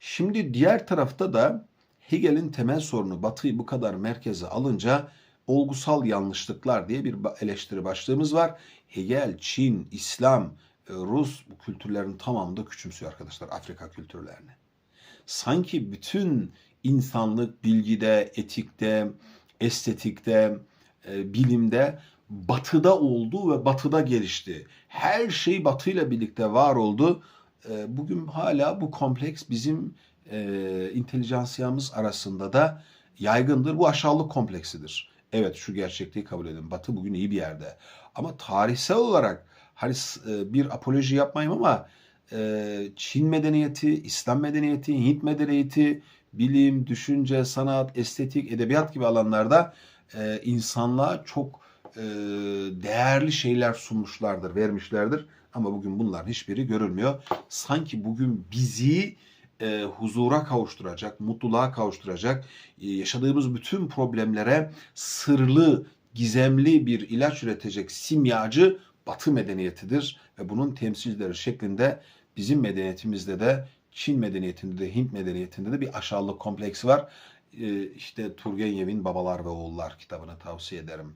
Şimdi diğer tarafta da Hegel'in temel sorunu Batı'yı bu kadar merkeze alınca olgusal yanlışlıklar diye bir eleştiri başlığımız var. Hegel, Çin, İslam, e, Rus bu kültürlerin tamamını da küçümsüyor arkadaşlar Afrika kültürlerini. Sanki bütün insanlık bilgide, etikte, estetikte, e, bilimde batıda oldu ve batıda gelişti. Her şey batıyla birlikte var oldu. E, Bugün hala bu kompleks bizim e, intelijansiyamız arasında da yaygındır. Bu aşağılık kompleksidir. Evet şu gerçekliği kabul edin. Batı bugün iyi bir yerde. Ama tarihsel olarak hani e, bir apoloji yapmayayım ama e, Çin medeniyeti, İslam medeniyeti, Hint medeniyeti, bilim, düşünce, sanat, estetik, edebiyat gibi alanlarda e, insanlığa çok e, değerli şeyler sunmuşlardır, vermişlerdir. Ama bugün bunların hiçbiri görülmüyor. Sanki bugün bizi e, huzura kavuşturacak, mutluluğa kavuşturacak, e, yaşadığımız bütün problemlere sırlı, gizemli bir ilaç üretecek simyacı Batı medeniyetidir ve bunun temsilcileri şeklinde bizim medeniyetimizde de Çin medeniyetinde de Hint medeniyetinde de bir aşağılık kompleksi var. E, işte Turgenev'in Babalar ve Oğullar kitabını tavsiye ederim.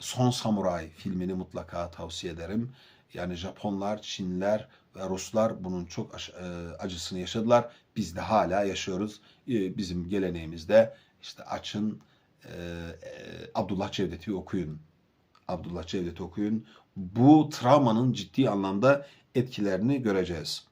Son Samuray filmini mutlaka tavsiye ederim. Yani Japonlar, Çinliler ve Ruslar bunun çok e, acısını yaşadılar. Biz de hala yaşıyoruz. E, Bizim geleneğimizde işte açın e, Abdullah Cevdet'i okuyun. Abdullah Cevdet'i okuyun. Bu travmanın ciddi anlamda etkilerini göreceğiz.